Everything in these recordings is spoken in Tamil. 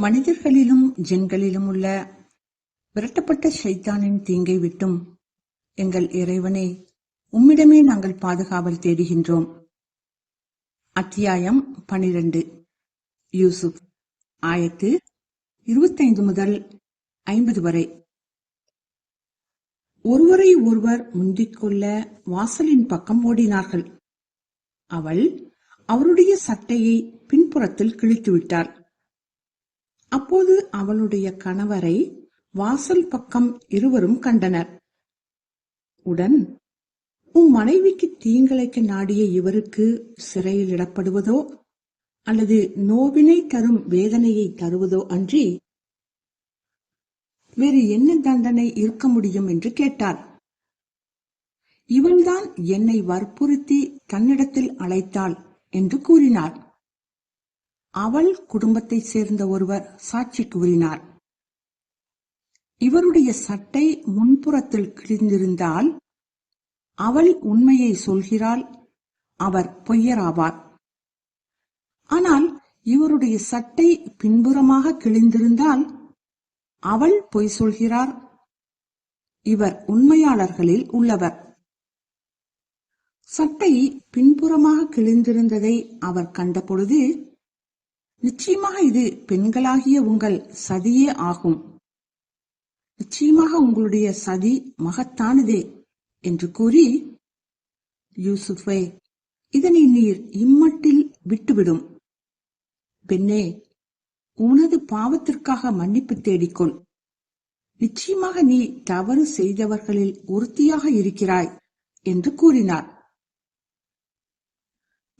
மனிதர்களிலும் ஜின்களிலும் உள்ள விரட்டப்பட்ட ஷைத்தானின் தீங்கை விட்டும் எங்கள் இறைவனே உம்மிடமே நாங்கள் பாதுகாவல் தேடுகின்றோம். அத்தியாயம் பனிரெண்டு. யூசுப் ஆயத்து இருபத்தைந்து முதல் ஐம்பது வரை. ஒருவரை ஒருவர் முந்திக்கொள்ள வாசலின் பக்கம் ஓடினார்கள். அவள் அவருடைய சட்டையை பின்புறத்தில் கிழித்து விட்டாள் அப்போது அவளுடைய கணவரை வாசல் பக்கம் இருவரும் கண்டனர். உடன் உன் மனைவிக்கு தீங்கிழைக்க நாடிய இவருக்கு சிறையில் இடப்படுவதோ அல்லது நோவினை தரும் வேதனையை தருவதோ அன்றி வேறு என்ன தண்டனை இருக்க முடியும்? என்று கேட்டார். இவள்தான் என்னை வற்புறுத்தி தன்னிடத்தில் அழைத்தாள் என்று கூறினார். அவள் குடும்பத்தைச் சேர்ந்த ஒருவர் சாட்சி கூறினார் இவருடைய சட்டை முன்புறத்தில் கிழிந்திருந்தால் அவள் உண்மையை சொல்கிறாள் அவர் பொய்யராவார். ஆனால் இவருடைய சட்டை பின்புறமாக கிழிந்திருந்தால் அவள் பொய் சொல்கிறார் இவர் உண்மையாளர்களில் உள்ளவர். சட்டை பின்புறமாக கிழிந்திருந்ததை அவர் கண்டபொழுது நிச்சயமாக இது பெண்களாகிய உங்கள் சதியே ஆகும். நிச்சயமாக உங்களுடைய சதி மகத்தானதே என்று கூறி யூசுஃபே இதனை நீர் இம்மட்டில் விட்டுவிடும். பெண்ணே உனது பாவத்திற்காக மன்னிப்பு தேடிக்கொள். நிச்சயமாக நீ தவறு செய்தவர்களில் ஒருத்தியாக இருக்கிறாய் என்று கூறினார்.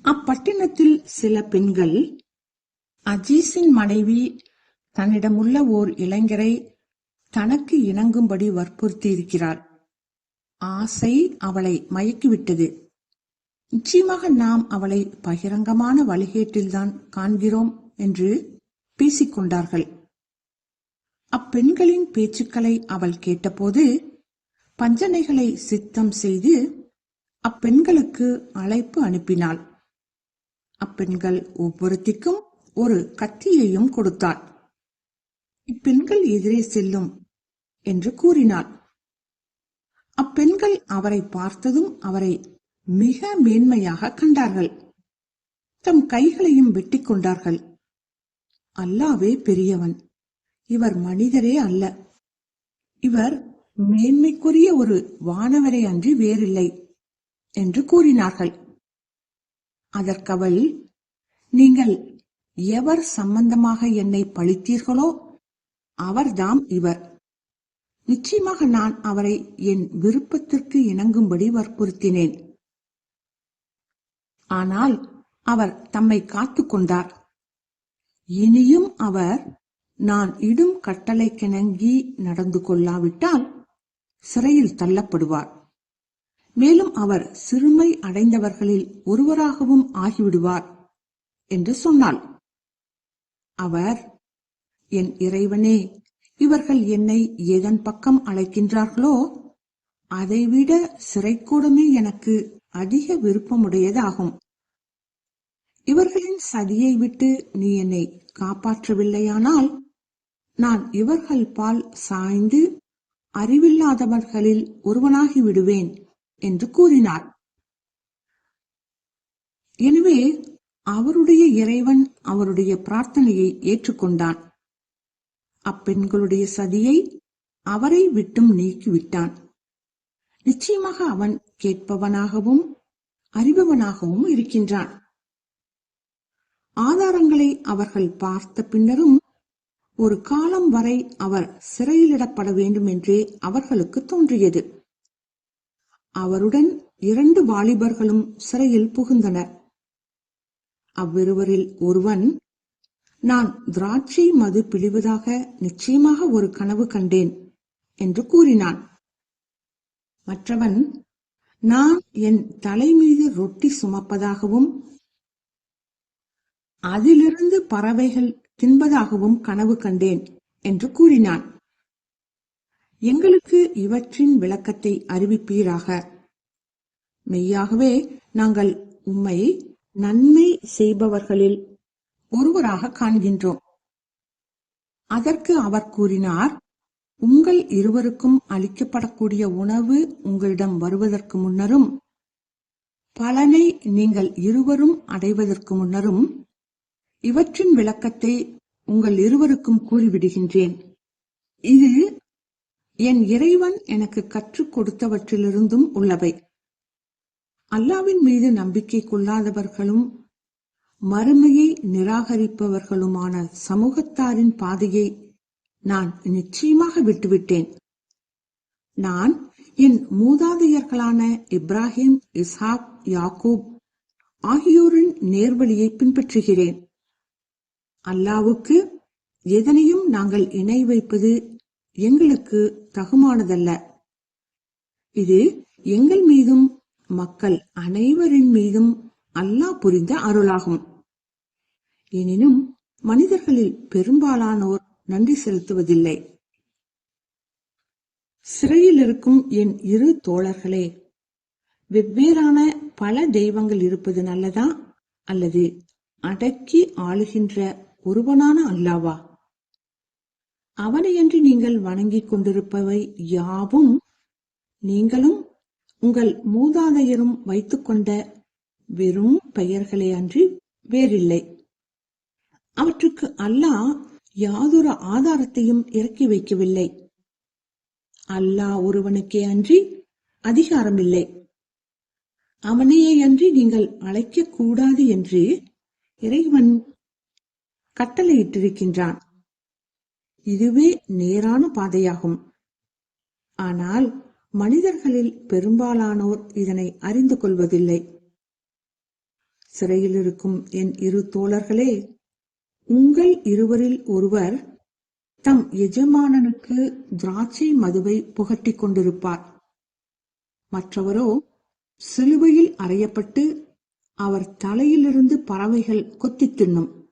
அப்பட்டினத்தில் சில பெண்கள் அஜீஸின் மனைவி தன்னிடமுள்ள ஓர் இளைஞரை தனக்கு இணங்கும்படி வற்புறுத்தி இருக்கிறார் ஆசை அவளை மயக்கிவிட்டது. நிச்சயமாக நாம் அவளை பகிரங்கமான வழிகேட்டில்தான் காண்கிறோம் என்று பேசிக்கொண்டார்கள். அப்பெண்களின் பேச்சுக்களை அவள் கேட்டபோது பஞ்சனைகளை சித்தம் செய்து அப்பெண்களுக்கு அழைப்பு அனுப்பினாள். அப்பெண்கள் ஒவ்வொருத்திக்கும் ஒரு கத்தியையும் கொடுத்தாள். இப்பெண்கள் எதிரே செல்லும் என்று கூறினாள். அப்பெண்கள் அவரை பார்த்ததும் அவரை மிக மேன்மையாக கண்டார்கள். தம் கைகளையும் வெட்டிக் கொண்டார்கள். அல்லாவே பெரியவன் இவர் மனிதரே அல்ல. இவர் மேன்மைக்குரிய ஒரு வானவரை அன்றி வேறில்லை என்று கூறினார்கள். அதற்கவள் நீங்கள் எவர் சம்பந்தமாக என்னை பழித்தீர்களோ அவர்தாம் இவர். நிச்சயமாக நான் அவரை என் விருப்பத்திற்கு இணங்கும்படி வற்புறுத்தினேன். ஆனால் அவர் தம்மை காத்து கொண்டார். இனியும் அவர் நான் இடும் கட்டளைக்கிணங்கி நடந்து கொள்ளாவிட்டால் சிறையில் தள்ளப்படுவார். மேலும் அவர் சிறுமை அடைந்தவர்களில் ஒருவராகவும் ஆகிவிடுவார் என்று சொன்னாள். அவர் என் இறைவனே இவர்கள் என்னை எதன் பக்கம் அழைக்கின்றார்களோ அதைவிட சிறைக்கூடமே எனக்கு அதிக விருப்பமுடையதாகும். இவர்களின் சதியை விட்டு நீ என்னை காப்பாற்றவில்லையானால் நான் இவர்கள் பால் சாய்ந்து அறிவில்லாதவர்களில் ஒருவனாகி விடுவேன் என்று கூறினார். எனவே அவருடைய இறைவன் அவருடைய பிரார்த்தனையை ஏற்றுக்கொண்டான். அப்பெண்களுடைய சதியை அவரை விட்டும் நீக்கிவிட்டான். நிச்சயமாக அவன் கேட்பவனாகவும் அறிபவனாகவும் இருக்கின்றான். ஆதாரங்களை அவர்கள் பார்த்த பின்னரும் ஒரு காலம் வரை அவர் சிறையிலிடப்பட வேண்டும் என்றே அவர்களுக்கு தோன்றியது. அவருடன் இரண்டு வாலிபர்களும் சிறையில் புகுந்தனர். அவ்விருவரில் ஒருவன் நான் திராட்சை மது பிழிவதாக நிச்சயமாக ஒரு கனவு கண்டேன் என்று கூறினான். மற்றவன் நான் என் தலைமீது ரொட்டி சுமப்பதாகவும் அதிலிருந்து பறவைகள் தின்பதாகவும் கனவு கண்டேன் என்று கூறினான். எங்களுக்கு இவற்றின் விளக்கத்தை அறிவிப்பீராக. மெய்யாகவே நாங்கள் உம்மை நன்மை செய்பவர்களில் ஒருவராக காண்கின்றோம். அதற்கு அவர் கூறினார் உங்கள் இருவருக்கும் அளிக்கப்படக்கூடிய உணவு உங்களிடம் வருவதற்கு முன்னரும் பலனை நீங்கள் இருவரும் அடைவதற்கு முன்னரும் இவற்றின் விளக்கத்தை உங்கள் இருவருக்கும் கூறிவிடுகின்றேன். இது என் இறைவன் எனக்கு கற்றுக் கொடுத்தவற்றிலிருந்தும் உள்ளவை. அல்லாவின் மீது நம்பிக்கை கொள்ளாதவர்களும் மறுமையை நிராகரிப்பவர்களுமான சமூகத்தாரின் பாதையை நான் நிச்சயமாக விட்டுவிட்டேன். நான் என் மூதாதையர்களான இப்ராஹிம் இஸ்ஹாக் யாக்கூப் ஆகியோரின் நேர்வழியை பின்பற்றுகிறேன். அல்லாவுக்கு எதனையும் நாங்கள் இணை வைப்பது எங்களுக்கு தகுமானதல்ல. இது எங்கள் மீதும் மக்கள் அனைவரின் மீதும் அல்லாஹ் புரிந்த அருளாகும். எனினும் மனிதர்களில் பெரும்பாலானோர் நன்றி செலுத்துவதில்லை. சிறையில் இருக்கும் என் இரு தோழர்களே வெவ்வேறான பல தெய்வங்கள் இருப்பது நல்லதா? அல்லது அடக்கி ஆளுகின்ற ஒருவனான அல்லாவா? அவனையன்றி நீங்கள் வணங்கிக் கொண்டிருப்பவை யாவும் நீங்களும் உங்கள் மூதாதையரும் வைத்துக்கொண்ட வெறும் பெயர்களே அன்றி வேறில்லை. அவற்றுக்கு அல்லாஹ் யாதொரு ஆதாரத்தையும் இறக்கி வைக்கவில்லை. அல்லாஹ் ஒருவனுக்கே அன்றி அதிகாரமில்லை. அவனையே அன்றி நீங்கள் அழைக்க கூடாது என்று இறைவன் கட்டளையிட்டிருக்கின்றான். இதுவே நேரான பாதையாகும். ஆனால் மனிதர்களில் பெரும்பாலானோர் இதனை அறிந்து கொள்வதில்லை. சிறையில் இருக்கும் என் இரு தோழர்களே உங்கள் இருவரில் ஒருவர் தம் எஜமானனுக்கு திராட்சை மதுவை புகட்டிக் கொண்டிருப்பார். மற்றவரோ சிலுவையில் அறையப்பட்டு அவர் தலையிலிருந்து பறவைகள் கொத்தி தின்னும்.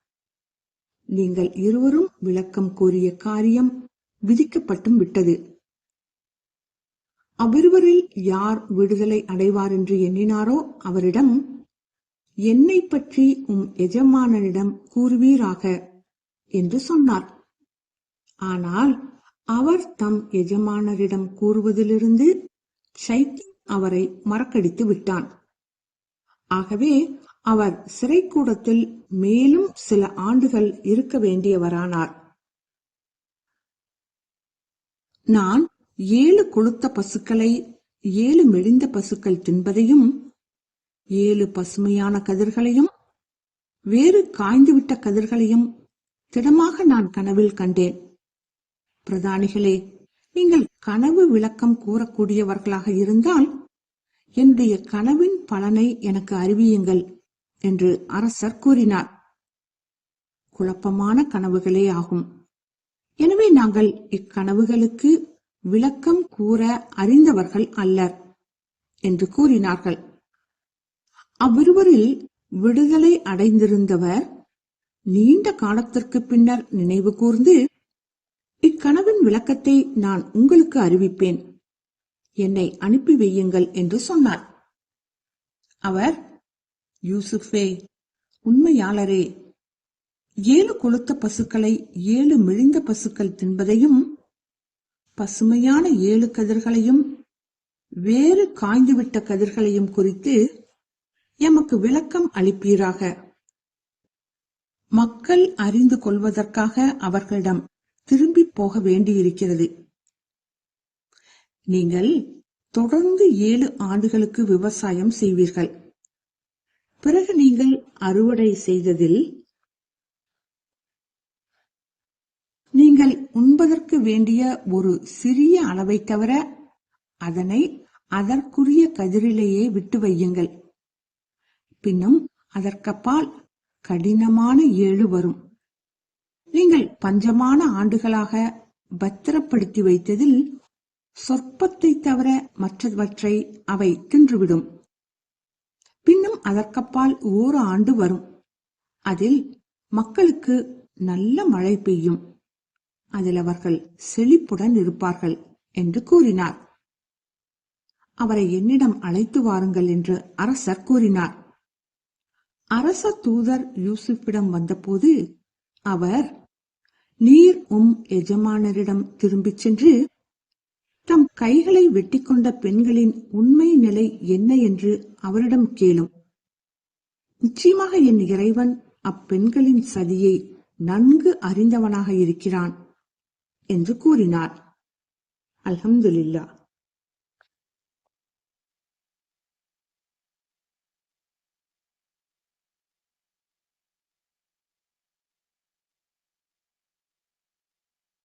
நீங்கள் இருவரும் விளக்கம் கோரிய காரியம் விதிக்கப்பட்டும் விட்டது. அவ்விருவரில் யார் விடுதலை அடைவார் என்று எண்ணினாரோ அவரிடம் என்னை பற்றி உம் எஜமானனிடம் கூறுவீராக? என்று சொன்னார். ஆனால் அவர் தம் எஜமானரிடம் கூறுவதிலிருந்து சைத்தான் அவரை மறக்கடித்து விட்டான். ஆகவே அவர் சிறைக்கூடத்தில் மேலும் சில ஆண்டுகள் இருக்க வேண்டியவரானார். நான் ஏழு கொளுத்த பசுக்களை ஏழு மெலிந்த பசுக்கள் தின்பதையும் ஏழு பசுமையான கதிர்களையும் வேறு காய்ந்துவிட்ட கதிர்களையும் திடமாக நான் கனவில் கண்டேன். பிரதானிகளே நீங்கள் கனவு விளக்கம் கூறக்கூடியவர்களாக இருந்தால் என்னுடைய கனவின் பலனை எனக்கு அறிவியுங்கள் என்று அரசர் கூறினார். குழப்பமான கனவுகளே ஆகும். எனவே நாங்கள் இக்கனவுகளுக்கு விளக்கம் கூற அறிந்தவர்கள் அல்லர் என்று கூறினார்கள். அவ்விருவரில் விடுதலை அடைந்திருந்தவர் நீண்ட காலத்திற்கு பின்னர் நினைவு கூர்ந்து இக்கனவின் விளக்கத்தை நான் உங்களுக்கு அறிவிப்பேன் என்னை அனுப்பி வையுங்கள் என்று சொன்னார். அவர் யூசுஃபே உண்மையாளரே ஏழு கொளுத்த பசுக்களை ஏழு மிழிந்த பசுக்கள் தின்பதையும் பசுமையான ஏழு கதிர்களையும் வேறு காய்ந்துவிட்ட கதிர்களையும் குறித்து எமக்கு விளக்கம் அளிப்பீராக. மக்கள் அறிந்து கொள்வதற்காக அவர்களிடம் திரும்பி போக வேண்டியிருக்கிறது. நீங்கள் தொடர்ந்து ஏழு ஆண்டுகளுக்கு விவசாயம் செய்வீர்கள். பிறகு நீங்கள் அறுவடை செய்ததில் நீங்கள் உண்பதற்கு வேண்டிய ஒரு சிறிய அளவை தவிர அதனை அதற்குரிய கதிரிலேயே விட்டு வையுங்கள். பின்னும் அதற்கப்பால் கடினமான ஏழு வரும். நீங்கள் பஞ்சமான ஆண்டுகளாக பத்திரப்படுத்தி வைத்ததில் சொற்பத்தை தவிர மற்றவற்றை அவை தின்றுவிடும். பின்னும் அதற்கப்பால் ஓர் ஆண்டு வரும். அதில் மக்களுக்கு நல்ல மழை பெய்யும். அதில் அவர்கள் செழிப்புடன் இருப்பார்கள் என்று கூறினார். அவரை என்னிடம் அழைத்து வாருங்கள் என்று அரசர் கூறினார். அரச தூதர் யூசுப்பிடம் வந்தபோது அவர் நீர் உம் எஜமானரிடம் திரும்பிச் சென்று தம் கைகளை வெட்டிக்கொண்ட பெண்களின் உண்மை நிலை என்ன என்று அவரிடம் கேளும். நிச்சயமாக என் இறைவன் அப்பெண்களின் சதியை நன்கு அறிந்தவனாக இருக்கிறான். என்று கூறினார். அல்ஹம்துலில்லா.